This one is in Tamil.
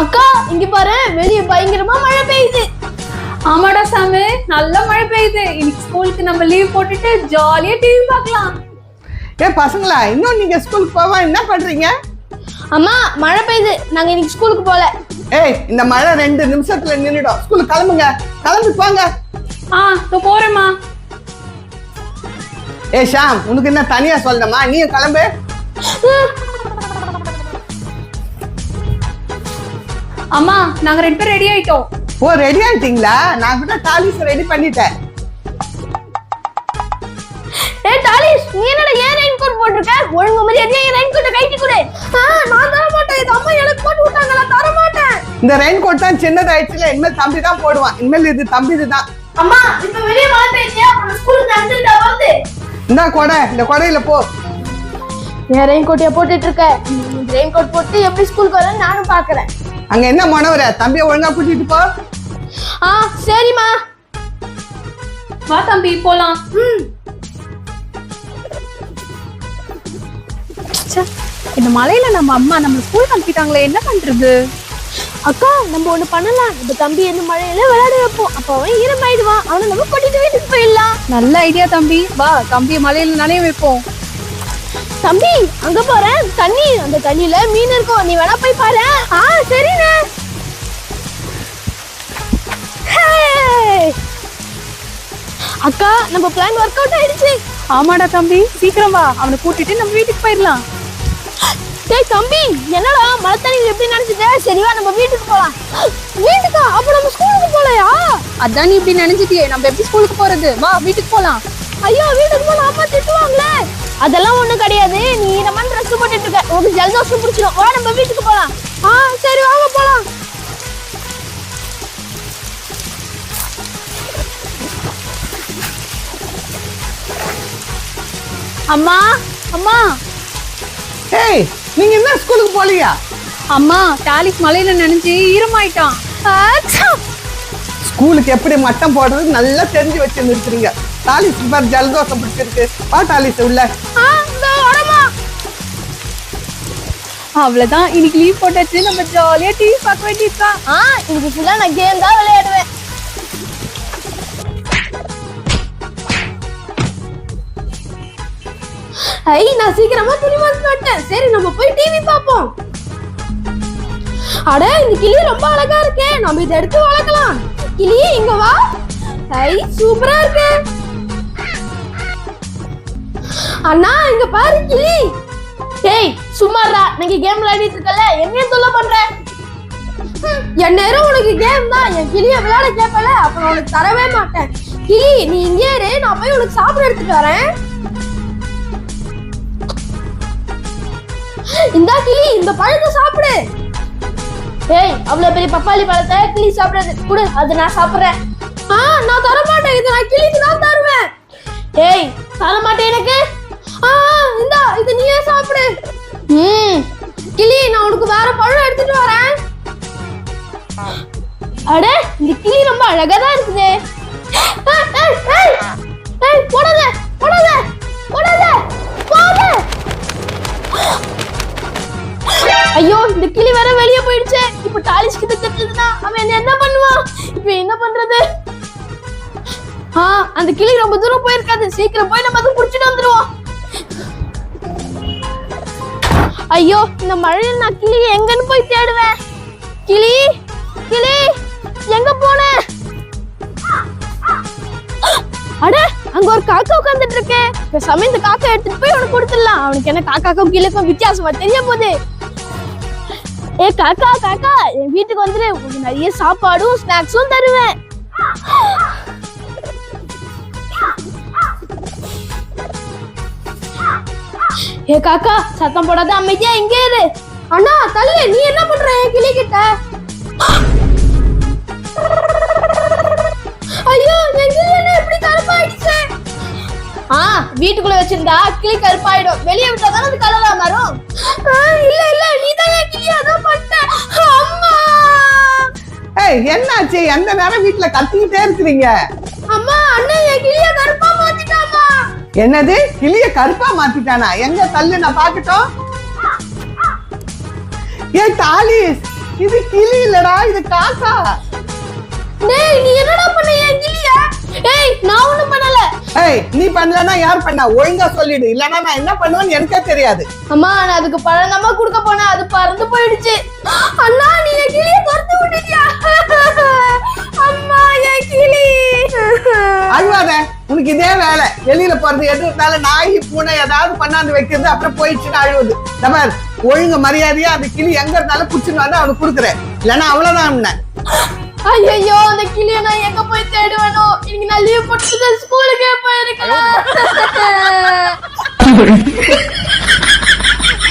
அக்கா இங்க பாரு வெளிய பயங்கரமா மழை பெய்யுது. ஆமாடா சாமி நல்ல மழை பெய்யுது. இன்னைக்கு ஸ்கூலுக்கு நம்ம லீவ் போட்டுட்டு ஜாலியா டிவி பார்க்கலாம். ஏ பசங்களா இன்னும் நீங்க ஸ்கூலுக்கு போவா? என்ன பண்றீங்க? அம்மா மழை பெய்யுது. நாங்க இன்னைக்கு ஸ்கூலுக்கு போல. ஏய் இந்த மழை ரெண்டு நிமிஷத்துல நின்னுடும். ஸ்கூலுக்கு கிளம்புங்க. கிளம்பி போங்க. ஆ போறேம்மா. ஏ ஷாம் உனக்கு என்ன தனியா சொல்லணுமா? நீயும் கிளம்பு. அம்மா நாங்க ரெண்டு பேரும் ரெடி ஆயிட்டோம். ஓ ரெடி ஆயிட்டீங்களா? நான் கூட டாலிஸ் ரெடி பண்ணிட்டேன். ஏய் டாலிஷ் நீ என்னடா ஏன் ரெயின் கோட் போட்டிருக்க? ஒழுங்கு மரியாதையா என் ரெயின் கோட்டை கைட்டி கொடு. நான் தர மாட்டேன். இது அம்மா எனக்கு போட்டு விட்டாங்க. நான் தர மாட்டேன். இந்த ரெயின் கோட் தான் சின்னதாயிடுச்சுல. இனிமேல் தம்பி தான் போடுவான். இனிமேல் இது தம்பி தான் அம்மா இப்ப வெளிய மழை பெய்யுது அப்புறம் ஸ்கூலுக்கு இந்தா கொடை இந்த கொடையில போ. ஏன் ரெயின் கோட்டையா போட்டுட்டு இருக்க ரெயின் கோட் போட்டு எப்படி ஸ்கூலுக்கு வரேன்னு நானும் பாக்குறேன். அங்க என்ன மனவர? தம்பியை ஒழுங்கா கூட்டிட்டு போ. ஆ சரிம்மா. வா தம்பி போலாம். ம். ச்சே, இந்த மலையில நம்ம அம்மா நம்ம ஸ்கூல் அனுப்பிட்டாங்களே என்ன பண்றது? அக்கா நம்ம ஒண்ணு பண்ணலாம். இப்ப தம்பி எந்த மழையில விளையாட வைப்போம். அப்ப அவன் ஈரமாயிடுவான். அவனை நம்ம கூட்டிட்டு வீட்டுக்கு போயிடலாம். நல்ல ஐடியா தம்பி. வா தம்பி மலையில நனைய வைப்போம். தம்பி அங்க போறேன் தண்ணி அந்த தண்ணியில மீன் இருக்கும். நீ வேணா போய் பாரு. ஆ சரிண்ணே! அக்கா நம்ம பிளான் ஒர்க் அவுட் ஆயிடுச்சு. ஆமாடா தம்பி. சீக்கிரம் வா. அவனை கூட்டிட்டு நம்ம வீட்டுக்கு போயிடலாம். டேய் தம்பி என்னடா மழை எப்படி நினைச்சிட்ட? சரிவா நம்ம வீட்டுக்கு போலாம். வீட்டுக்கா? அப்ப நம்ம ஸ்கூலுக்கு போலையா? அதான் நீ இப்படி நினைச்சிட்டியே. நம்ம எப்படி ஸ்கூலுக்கு போறது? வா வீட்டுக்கு போலாம். ஐயோ வீட்டுக்கு போனா அம்மா திட்டுவாங்களே. அதெல்லாம் ஒண்ணும் கிடையாது. நீ இந்த மாதிரி ட்ரெஸ் போட்டுட்டு இருக்க. உனக்கு ஜலதோஷம் பிடிச்சிடும் வா நம்ம வீட்டுக்கு போலாம். ஆ சரி வாங்க போலாம். அம்மா அம்மா. ஏய் நீங்க என்ன ஸ்கூலுக்கு போலியா? அம்மா டாலிஸ் மலையில நனைஞ்சு ஈரமாயிட்டான்! ஸ்கூலுக்கு எப்படி மட்டம் போடுறது நல்லா தெரிஞ்சு வச்சு இருக்கிறீங்க டாலிஸ் பார் ஜலதோஷம் பிடிச்சிருக்கு. வா டாலிஸ் உள்ள. அவ்வளவுதான். இன்னைக்கு லீவ் போட்டாச்சு. நம்ம ஜாலியா டிவி பார்க்க வேண்டியதுதான். ஆ இன்னைக்கு ஃபுல்லா நான் கேம் தான் விளையாடுவேன். ஐ நான் சீக்கிரமா துணி மாட்டேன் சரி நம்ம போய் டிவி பார்ப்போம். அட இந்த கிளி ரொம்ப அழகா இருக்கே. நம்ம இதை எடுத்து வளர்க்கலாம். கிளி இங்க வா. ஐ சூப்பரா இருக்கு. அண்ணா இங்க பாரு கிளி. டேய் சும்மாடா நீங்க கேம் விளையாடிட்டு இருக்கல என்ன சொல்ல பண்ற? என் நேரம் உனக்கு கேம் தான். என் கிளிய விளையாட கேட்பல அப்புறம் உனக்கு தரவே மாட்டேன். கிளி நீ இங்கே நான் போய் உனக்கு சாப்பிட எடுத்துட்டு வரேன். இந்தா கிளி இந்த பழத்தை சாப்பிடு. ஏய் அவ்வளவு பெரிய பப்பாளி பழத்தை கிளி சாப்பிடாது. குடு அது நான் சாப்பிடுறேன். ஆ நான் தர மாட்டேன் இது நான் கிளிக்கு தான் தருவேன். ஏய் தர மாட்டேன் எனக்கு? ஆ இந்தா இது நீயே சாப்பிடு. ம் கிளி நான் உனக்கு வேற பழம் எடுத்துட்டு வரேன். அட இந்த கிளி ரொம்ப அழகா தான் இருக்குதே. ஏய், ஏய், ஏய், போடாத போடாத போடாத போடாத. ஐயோ இந்த கிளி வேற வெளியே போயிடுச்சே. இப்ப டாலிஷ் கிட்ட திட்டுதுன்னா அவன் என்ன என்ன பண்ணுவான் இப்ப என்ன பண்றது? ஆ அந்த கிளி ரொம்ப தூரம் போயிருக்காது. சீக்கிரம் போய் நம்ம அதை புடிச்சிட்டு வந்துருவோம் ஐயோ இந்த மழையில் நான் கிளி எங்கன்னு போய் தேடுவேன்? கிளி கிளி எங்க போன? அட அங்க ஒரு காக்கா உட்காந்துட்டு இருக்கேன் பேசாம இந்த காக்கா எடுத்துட்டு போய் உனக்கு கொடுத்துடலாம். அவனுக்கு என்ன காக்காக்கும் கிளிக்கும் வித்தியாசமா தெரிய போகுது. ஏ காக்கா காக்கா என் வீட்டுக்கு வந்துட்டு நிறைய சாப்பாடும் ஸ்நாக்ஸும் தருவேன். ஏ காக்கா சத்தம் போடாத அமைதியா இங்கே இரு. அண்ணா தள்ளு நீ என்ன பண்ற? என் கிளி கிட்ட வீட்டுக்குள்ள வச்சிருந்தா கிளி கருப்பாயிடும். வெளியே விட்டா தானே அது கலரா மாறும்? இல்ல இல்ல நீ தான் என் கிளி அதான் பண்ண அம்மா! ஏய் என்னாச்சு? எந்த நேரம் வீட்டுல கத்திக்கிட்டே இருக்கிறீங்க? அம்மா அண்ணன் என் கிளிய கருப்பா மாத்திட்டாமா? என்னது? கிளிய கருப்பா மாத்திட்டானா? எங்க தள்ளு? நான் பாக்கட்டும் ஏய் தாலிஸ் இது கிளி இல்லடா இது காக்கா. டேய் நீ என்னடா பண்ண என் கிளிய? ஏய் நான் ஒண்ணும் பண்ணல. ஏய் நீ பண்ணலன்னா யார் பண்ணா? ஒழுங்கா சொல்லிடு. இல்லனா நான் என்ன பண்ணுவேன்னு எனக்கே தெரியாது. அம்மா நான் அதுக்கு பழனமா கொடுக்க போனேன். அது பறந்து போயிடுச்சு. அண்ணா நீ என் கிளிய துரத்து விட்டுட்டியா? அம்மா என் கிளி. அழுவாத. உனக்கு இதே வேலை. வெளியில போறது எது இருந்தாலும் நாய் பூனை ஏதாவது பண்ணாந்து வைக்கிறது அப்புறம் போயிடுச்சுன்னு அழுவுது. தபார் ஒழுங்கு மரியாதையா அந்த கிளி எங்க இருந்தாலும் புடிச்சுன்னு வந்து அவனுக்கு கொடுக்குறேன். இல்லைன்னா அவ்வளவுதான் ஐயோ அந்த கிளிய நான் எங்க போய் தேடுவேனோ? இன்னைக்கு நான் லீவ் போட்டு ஸ்கூலுக்கே போயிருக்கலாம்